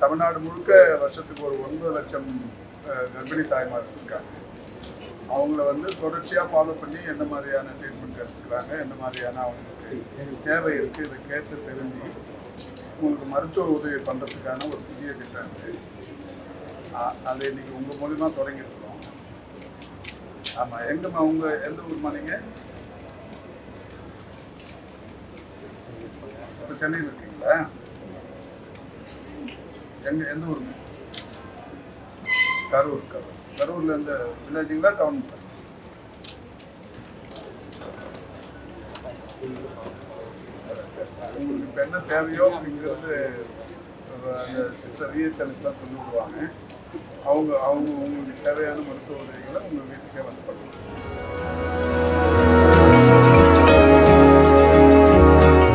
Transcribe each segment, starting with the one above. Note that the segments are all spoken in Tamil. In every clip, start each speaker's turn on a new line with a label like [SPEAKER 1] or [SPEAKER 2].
[SPEAKER 1] தமிழ்நாடு முழுக்க வருஷத்துக்கு ஒரு ஒன்பது லட்சம் கர்ப்பிணி தாய்மார் இருக்காங்க. அவங்கள வந்து தொடர்ச்சியாக ஃபாலோ பண்ணி என்ன மாதிரியான ட்ரீட்மெண்ட் எடுத்துக்கிறாங்க என்ன மாதிரியான அவங்களுக்கு தேவை இருக்குது இதை கேட்டு தெரிஞ்சு உங்களுக்கு மருத்துவ உதவி பண்ணுறதுக்கான ஒரு புதிய திட்டம் இருக்குது அதை இன்னைக்கு உங்கள் மூலிமா தொடங்கியிருக்கிறோம். ஆமாம் எங்கம்மா உங்கள் எந்த ஊர்மா நீங்கள் இப்போ சென்னையில் இருக்கீங்களா? எங்க எந்த ஊருங்க? கரூர் கரூர். கரூர்ல எந்த வில்லேஜுங்களா டவுன் உங்களுக்கு இப்போ என்ன தேவையோ அப்படிங்கிறது அந்த சிஸ்டர் விஹெச்எலுக்குலாம் சொல்லி விடுவாங்க. அவங்க அவங்க உங்களுக்கு தேவையான மருத்துவ உதவிகளை உங்கள் வீட்டுக்கே வந்து பண்ணுவாங்க.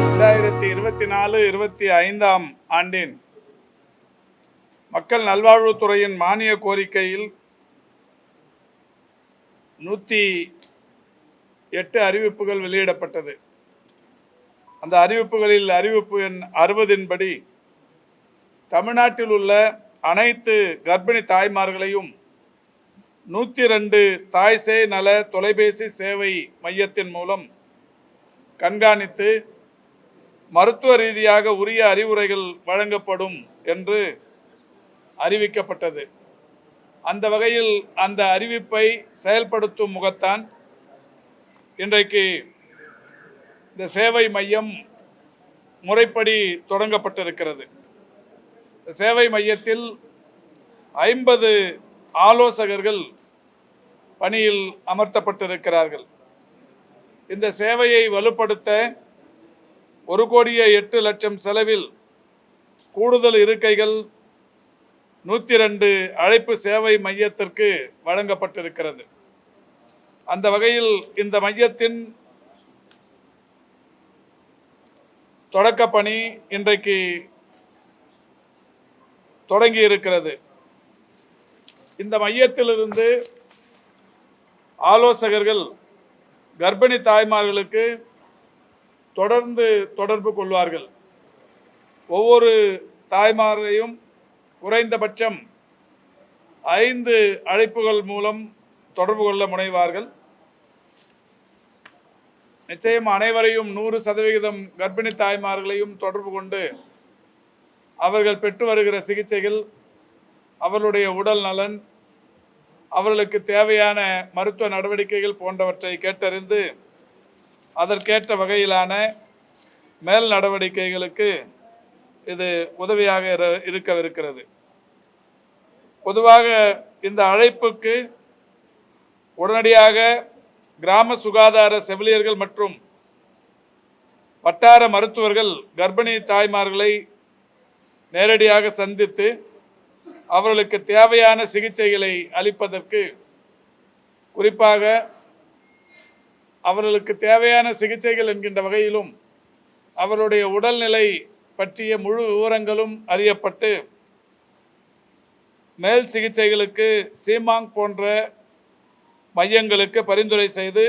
[SPEAKER 1] ரெண்டாயிரத்தி இருபத்தி நாலு இருபத்தி ஐந்தாம் ஆண்டின் மக்கள் நல்வாழ்வுத்துறையின் மானிய கோரிக்கையில் நூற்றி எட்டு அறிவிப்புகள் வெளியிடப்பட்டது. அந்த அறிவிப்புகளில் அறிவிப்பு எண் அறுபதின்படி தமிழ்நாட்டில் உள்ள அனைத்து கர்ப்பிணி தாய்மார்களையும் நூற்றி ரெண்டு தாய் சே நல தொலைபேசி சேவை மையத்தின் மூலம் கண்காணித்து மருத்துவ ரீதியாக உரிய அறிவுரைகள் வழங்கப்படும் என்று அறிவிக்கப்பட்டது. அந்த வகையில் அந்த அறிவிப்பை செயல்படுத்தும் முகத்தான் இன்றைக்கு இந்த சேவை மையம் முறைப்படி தொடங்கப்பட்டிருக்கிறது. இந்த சேவை மையத்தில் ஐம்பது ஆலோசகர்கள் பணியில் அமர்த்தப்பட்டிருக்கிறார்கள். இந்த சேவையை வலுப்படுத்த ஒரு கோடியே எட்டு லட்சம் செலவில் கூடுதல் இருக்கைகள் நூற்றி ரெண்டு அழைப்பு சேவை மையத்திற்கு வழங்கப்பட்டிருக்கிறது. அந்த வகையில் இந்த மையத்தின் தொடக்கப்பணி இன்றைக்கு தொடங்கி இருக்கிறது இந்த மையத்திலிருந்து ஆலோசகர்கள் கர்ப்பிணி தாய்மார்களுக்கு தொடர்ந்து தொடர்பு கொள்வார்கள். ஒவ்வொரு தாய்மாரையும் குறைந்தபட்சம் ஐந்து அழைப்புகள் மூலம் தொடர்பு கொள்ள முனைவார்கள். நிச்சயம் அனைவரையும் நூறு சதவிகிதம் கர்ப்பிணி தாய்மார்களையும் தொடர்பு கொண்டு அவர்கள் பெற்று வருகிற சிகிச்சைகள் அவர்களுடைய உடல் நலன் அவர்களுக்கு தேவையான மருத்துவ நடவடிக்கைகள் போன்றவற்றை கேட்டறிந்து அதற்கேற்ற வகையிலான மேல் நடவடிக்கைகளுக்கு இது உதவியாக இரு- இருக்கவிருக்கிறது. பொதுவாக இந்த அழைப்புக்கு உடனடியாக கிராம சுகாதார செவிலியர்கள் மற்றும் வட்டார மருத்துவர்கள் கர்ப்பிணி தாய்மார்களை நேரடியாக சந்தித்து அவர்களுக்கு தேவையான சிகிச்சைகளை அளிப்பதற்கு குறிப்பாக அவர்களுக்கு தேவையான சிகிச்சைகள் என்கின்ற வகையிலும் அவருடைய உடல்நிலை பற்றிய முழு விவரங்களும் அறியப்பட்டு மேல் சிகிச்சைகளுக்கு சீமாங் போன்ற மையங்களுக்கு பரிந்துரை செய்து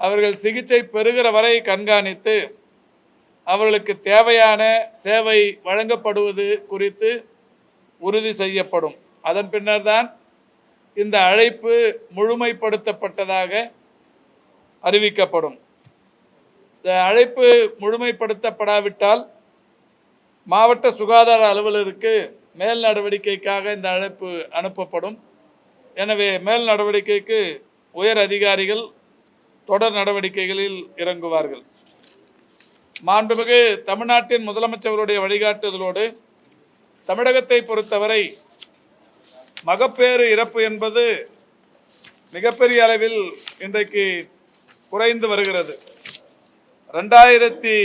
[SPEAKER 1] அவர்கள் சிகிச்சை பெறுகிற வரை கண்காணித்து அவர்களுக்கு தேவையான சேவை வழங்கப்படுவது குறித்து உறுதி செய்யப்படும். அதன் பின்னர்தான் இந்த அழைப்பு முழுமைப்படுத்தப்பட்டதாக அறிவிக்கப்படும். இந்த அழைப்பு முழுமைப்படுத்தப்படாவிட்டால் மாவட்ட சுகாதார அலுவலருக்கு மேல் நடவடிக்கைக்காக இந்த அழைப்பு அனுப்பப்படும். எனவே மேல் நடவடிக்கைக்கு உயர் அதிகாரிகள் தொடர் நடவடிக்கைகளில் இறங்குவார்கள். மாண்புமிகு தமிழ்நாட்டின் முதலமைச்சருடைய வழிகாட்டுதலோடு தமிழகத்தை பொறுத்தவரை மகப்பேறு இறப்பு என்பது மிகப்பெரிய அளவில் இன்றைக்கு குறைந்து வருகிறது. ரெண்டாயிரத்தி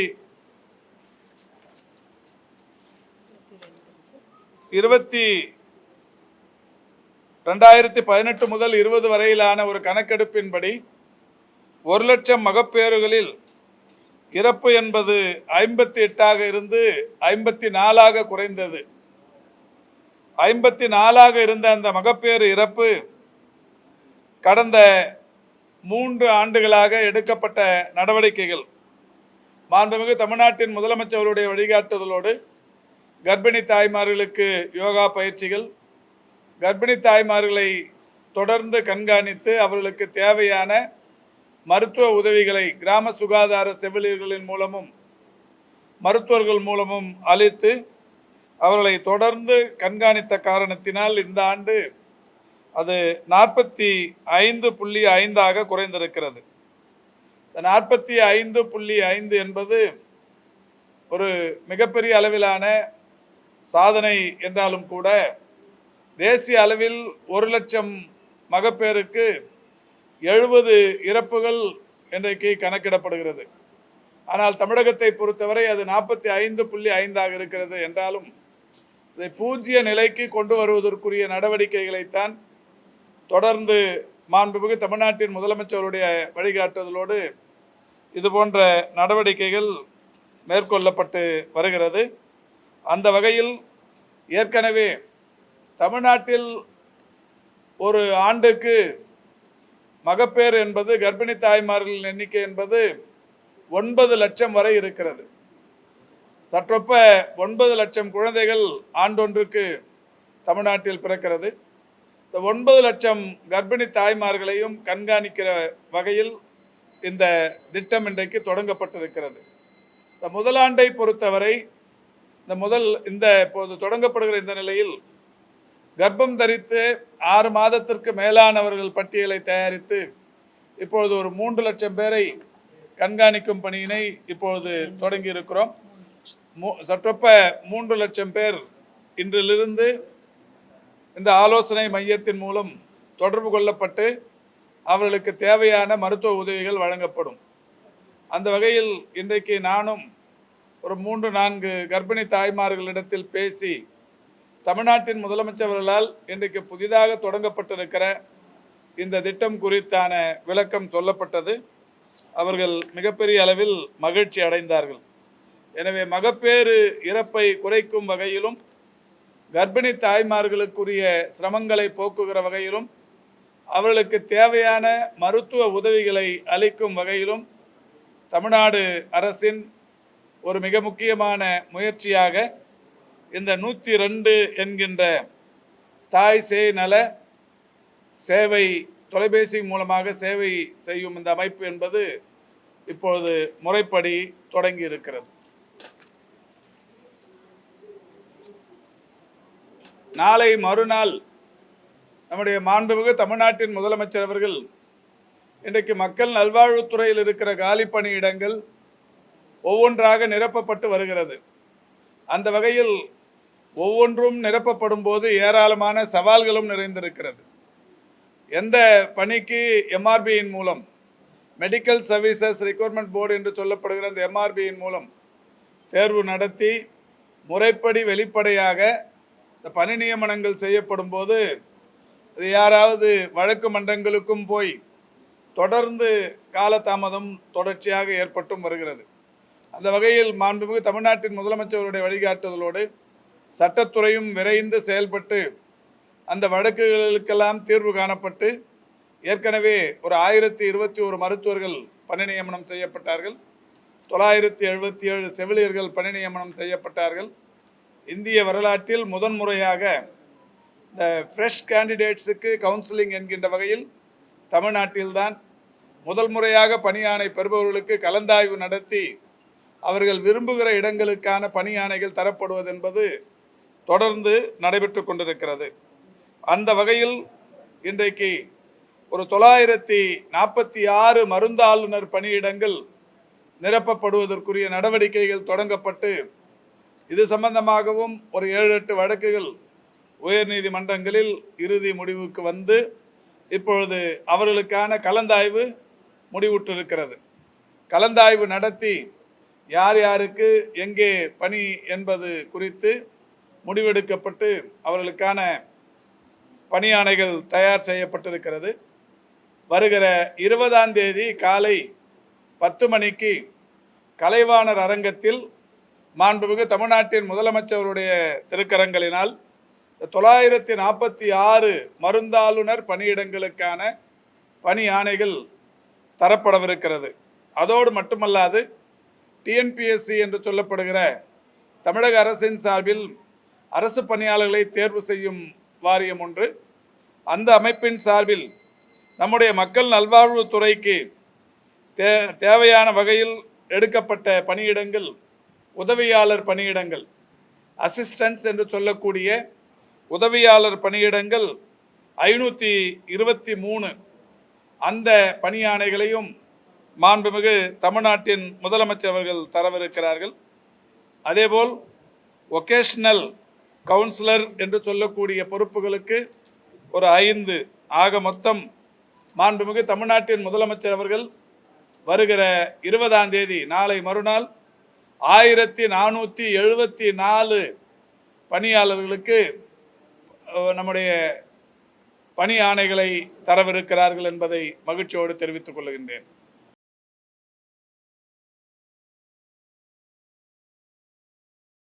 [SPEAKER 1] இருபத்தி ரெண்டாயிரத்தி பதினெட்டு முதல் இருபது வரையிலான ஒரு கணக்கெடுப்பின்படி ஒரு லட்சம் மகப்பேறுகளில் இறப்பு என்பது ஐம்பத்தி எட்டாக இருந்து ஐம்பத்தி நாலாக குறைந்தது. ஐம்பத்தி நாலாக இருந்த அந்த மகப்பேறு இறப்பு கடந்த மூன்று ஆண்டுகளாக எடுக்கப்பட்ட நடவடிக்கைகள். மாண்புமிகு தமிழ்நாட்டின் முதலமைச்சர்களுடைய வழிகாட்டுதலோடு கர்ப்பிணி தாய்மார்களுக்கு யோகா பயிற்சிகள் கர்ப்பிணி தாய்மார்களை தொடர்ந்து கண்காணித்து அவர்களுக்கு தேவையான மருத்துவ உதவிகளை கிராம சுகாதார செவிலியர்களின் மூலமும் மருத்துவர்கள் மூலமும் அளித்து அவர்களை தொடர்ந்து கண்காணித்த காரணத்தினால் இந்த ஆண்டு அது நாற்பத்தி ஐந்து புள்ளி ஐந்தாக குறைந்திருக்கிறது. இந்த நாற்பத்தி ஐந்து புள்ளி ஐந்து என்பது ஒரு மிகப்பெரிய அளவிலான சாதனை என்றாலும் கூட தேசிய அளவில் ஒரு லட்சம் மகப்பேருக்கு எழுபது இறப்புகள் இன்றைக்கு கணக்கிடப்படுகிறது. ஆனால் தமிழகத்தை பொறுத்தவரை அது நாற்பத்தி ஐந்து புள்ளி ஐந்தாக இருக்கிறது என்றாலும் இதை பூஜ்ய நிலைக்கு கொண்டு வருவதற்குரிய நடவடிக்கைகளைத்தான் தொடர்ந்து மாண்புமிகு தமிழ்நாட்டின் முதலமைச்சருடைய வழிகாட்டுதலோடு இது போன்ற நடவடிக்கைகள் மேற்கொள்ளப்பட்டு வருகிறது. அந்த வகையில் ஏற்கனவே தமிழ்நாட்டில் ஒரு ஆண்டுக்கு மகப்பேறு என்பது கர்ப்பிணி தாய்மார்களின் எண்ணிக்கை என்பது ஒன்பது லட்சம் வரை இருக்கிறது. சற்றொப்ப ஒன்பது லட்சம் குழந்தைகள் ஆண்டொன்றுக்கு தமிழ்நாட்டில் பிறக்கிறது. இந்த ஒன்பது லட்சம் கர்ப்பிணி தாய்மார்களையும் கண்காணிக்கிற வகையில் இந்த திட்டம் இன்றைக்கு தொடங்கப்பட்டிருக்கிறது. இந்த முதலாண்டை பொறுத்தவரை இந்த முதல் இந்த இப்போது தொடங்கப்படுகிற இந்த நிலையில் கர்ப்பம் தரித்து ஆறு மாதத்திற்கு மேலானவர்கள் பட்டியலை தயாரித்து இப்பொழுது ஒரு மூன்று லட்சம் பேரை கண்காணிக்கும் பணியினை இப்பொழுது தொடங்கி இருக்கிறோம் சற்றொப்ப மூன்று லட்சம் பேர் இன்றிலிருந்து இந்த ஆலோசனை மையத்தின் மூலம் தொடர்பு கொள்ளப்பட்டு அவர்களுக்கு தேவையான மருத்துவ உதவிகள் வழங்கப்படும். அந்த வகையில் இன்றைக்கு நானும் ஒரு மூன்று நான்கு கர்ப்பிணி தாய்மார்களிடத்தில் பேசி தமிழ்நாட்டின் முதலமைச்சர்களால் இன்றைக்கு புதிதாக தொடங்கப்பட்டிருக்கிற இந்த திட்டம் குறித்தான விளக்கம் சொல்லப்பட்டது. அவர்கள் மிகப்பெரிய அளவில் மகிழ்ச்சி அடைந்தார்கள். எனவே மகப்பேறு இறப்பை குறைக்கும் வகையிலும் கர்ப்பிணி தாய்மார்களுக்குரிய சிரமங்களை போக்குகிற வகையிலும் அவர்களுக்கு தேவையான மருத்துவ உதவிகளை அளிக்கும் வகையிலும் தமிழ்நாடு அரசின் ஒரு மிக முக்கியமான முயற்சியாக இந்த நூற்றி ரெண்டு என்கின்ற தாய் சேய் நல சேவை தொலைபேசி மூலமாக சேவை செய்யும் இந்த அமைப்பு என்பது இப்பொழுது முறைப்படி தொடங்கி இருக்கிறது. நாளை மறுநாள் நம்முடைய மாண்புமிகு தமிழ்நாட்டின் முதலமைச்சர் அவர்கள் இன்றைக்கு மக்கள் நல்வாழ்வுத்துறையில் இருக்கிற காலி பணியிடங்கள் ஒவ்வொன்றாக நிரப்பப்பட்டு வருகிறது. அந்த வகையில் ஒவ்வொன்றும் நிரப்பப்படும் போது ஏராளமான சவால்களும் நிறைந்திருக்கிறது. எந்த பணிக்கு எம்ஆர்பியின் மூலம் மெடிக்கல் சர்வீசஸ் ரெக்யூர்மெண்ட் போர்டு என்று சொல்லப்படுகிற அந்த எம்ஆர்பியின் மூலம் தேர்வு நடத்தி முறைப்படி வெளிப்படையாக இந்த பணி நியமனங்கள் செய்யப்படும் போது யாராவது வழக்கு மன்றங்களுக்கும் போய் தொடர்ந்து காலதாமதம் தொடர்ச்சியாக ஏற்பட்டும் வருகிறது. அந்த வகையில் மாண்புமிகு தமிழ்நாட்டின் முதலமைச்சருடைய வழிகாட்டுதலோடு சட்டத்துறையும் விரைந்து செயல்பட்டு அந்த வழக்குகளுக்கெல்லாம் தீர்வு காணப்பட்டு ஏற்கனவே ஒரு ஆயிரத்தி இருபத்தி ஒரு மருத்துவர்கள் பணி நியமனம் செய்யப்பட்டார்கள். தொள்ளாயிரத்தி எழுபத்தி ஏழு செவிலியர்கள் பணி நியமனம் செய்யப்பட்டார்கள். இந்திய வரலாற்றில் முதன்முறையாக இந்த ஃப்ரெஷ் கேண்டிடேட்ஸுக்கு கவுன்சிலிங் என்கின்ற வகையில் தமிழ்நாட்டில்தான் முதல் முறையாக பணியாணை பெறுபவர்களுக்கு கலந்தாய்வு நடத்தி அவர்கள் விரும்புகிற இடங்களுக்கான பணியாணைகள் தரப்படுவது என்பது தொடர்ந்து நடைபெற்று கொண்டிருக்கிறது. அந்த வகையில் இன்றைக்கு ஒரு தொள்ளாயிரத்தி நாற்பத்தி ஆறு மருந்தாளுநர் பணியிடங்கள் நிரப்பப்படுவதற்குரிய நடவடிக்கைகள் தொடங்கப்பட்டு இது சம்பந்தமாகவும் ஒரு ஏழு எட்டு வழக்குகள் உயர்நீதிமன்றங்களில் இறுதி முடிவுக்கு வந்து இப்பொழுது அவர்களுக்கான கலந்தாய்வு முடிவுற்றிருக்கிறது. கலந்தாய்வு நடத்தி யார் யாருக்கு எங்கே பணி என்பது குறித்து முடிவெடுக்கப்பட்டு அவர்களுக்கான பணியாணைகள் தயார் செய்யப்பட்டிருக்கிறது. வருகிற இருபதாம் தேதி காலை பத்து மணிக்கு கலைவாணர் அரங்கத்தில் மாண்புமிகு தமிழ்நாட்டின் முதலமைச்சருடைய திருக்கரங்களினால் தொள்ளாயிரத்தி நாற்பத்தி ஆறு மருந்தாளுநர் பணியிடங்களுக்கான பணி ஆணைகள் தரப்படவிருக்கிறது. அதோடு மட்டுமல்லாது டிஎன்பிஎஸ்சி என்று சொல்லப்படுகிற தமிழக அரசின் சார்பில் அரசு பணியாளர்களை தேர்வு செய்யும் வாரியம் ஒன்று. அந்த அமைப்பின் சார்பில் நம்முடைய மக்கள் நல்வாழ்வுத்துறைக்கு தே தேவையான வகையில் எடுக்கப்பட்ட பணியிடங்கள் உதவியாளர் பணியிடங்கள் அசிஸ்டன்ஸ் என்று சொல்லக்கூடிய உதவியாளர் பணியிடங்கள் ஐநூற்றி இருபத்தி மூணு. அந்த பணியாணைகளையும் மாண்புமிகு தமிழ்நாட்டின் முதலமைச்சர் அவர்கள் தரவிருக்கிறார்கள். அதேபோல் ஒகேஷ்னல் கவுன்சிலர் என்று சொல்லக்கூடிய பொறுப்புகளுக்கு ஒரு ஐந்து ஆக மொத்தம் மாண்புமிகு தமிழ்நாட்டின் முதலமைச்சர் அவர்கள் வருகிற இருபதாம் தேதி நாளை மறுநாள் ஆயிரத்தி நானூற்றி எழுபத்தி நாலு பணியாளர்களுக்கு நம்முடைய பணி ஆணைகளை தரவிருக்கிறார்கள் என்பதை மகிழ்ச்சியோடு தெரிவித்துக் கொள்கின்றேன்.